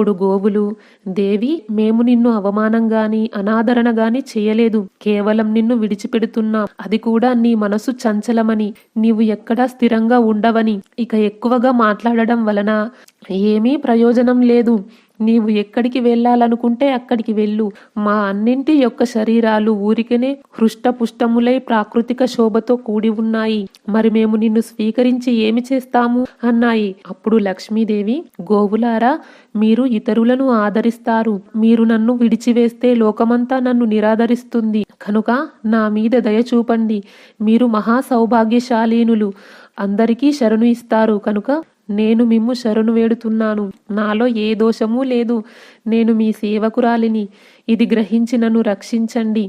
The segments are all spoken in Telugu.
అప్పుడు గోవులు దేవి మేము నిన్ను అవమానం అనాదరణగాని అనాదరణ చేయలేదు. కేవలం నిన్ను విడిచిపెడుతున్నాం. అది కూడా నీ మనసు చంచలమని. నీవు ఎక్కడా స్థిరంగా ఉండవని. ఇక ఎక్కువగా మాట్లాడడం వలన ఏమీ ప్రయోజనం లేదు. నీవు ఎక్కడికి వెళ్ళాలనుకుంటే అక్కడికి వెళ్ళు. మా అన్నింటి యొక్క శరీరాలు ఊరికనే హృష్టపుష్టములై ప్రాకృతిక శోభతో కూడి ఉన్నాయి. మరి మేము నిన్ను స్వీకరించి ఏమి చేస్తాము? అన్నాయి. అప్పుడు లక్ష్మీదేవి గోవులారా మీరు ఇతరులను ఆదరిస్తారు. మీరు నన్ను విడిచివేస్తే లోకమంతా నన్ను నిరాదరిస్తుంది. కనుక నా మీద దయ చూపండి. మీరు మహా సౌభాగ్యశాలీనులు. అందరికీ శరణు ఇస్తారు. కనుక నేను మిమ్ము శరణు వేడుతున్నాను. నాలో ఏ దోషమూ లేదు. నేను మీ సేవకురాలిని. ఇది గ్రహించి నన్ను రక్షించండి.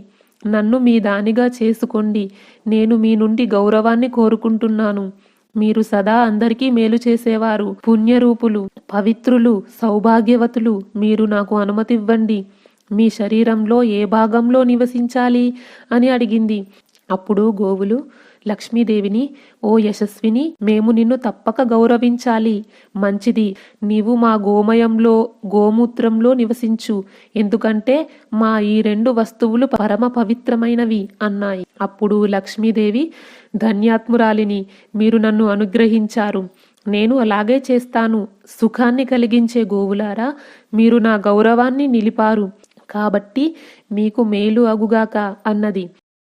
నన్ను మీ దానిగా చేసుకోండి. నేను మీ నుండి గౌరవాన్ని కోరుకుంటున్నాను. మీరు సదా అందరికీ మేలు చేసేవారు. పుణ్యరూపులు పవిత్రులు సౌభాగ్యవతులు మీరు నాకు అనుమతివ్వండి. మీ శరీరంలో ఏ భాగంలో నివసించాలి? అని అడిగింది. అప్పుడు గోవులు లక్ష్మీదేవిని ఓ యశస్విని మేము నిన్ను తప్పక గౌరవించాలి. మంచిది. నీవు మా గోమయంలో గోమూత్రంలో నివసించు. ఎందుకంటే మా ఈ రెండు వస్తువులు పరమ పవిత్రమైనవి అన్నాయి. అప్పుడు లక్ష్మీదేవి ధన్యాత్మురాలిని మీరు నన్ను అనుగ్రహించారు. నేను అలాగే చేస్తాను. సుఖాన్ని కలిగించే గోవులారా మీరు నా గౌరవాన్ని నిలిపారు. కాబట్టి మీకు మేలు అగుగాక అన్నది.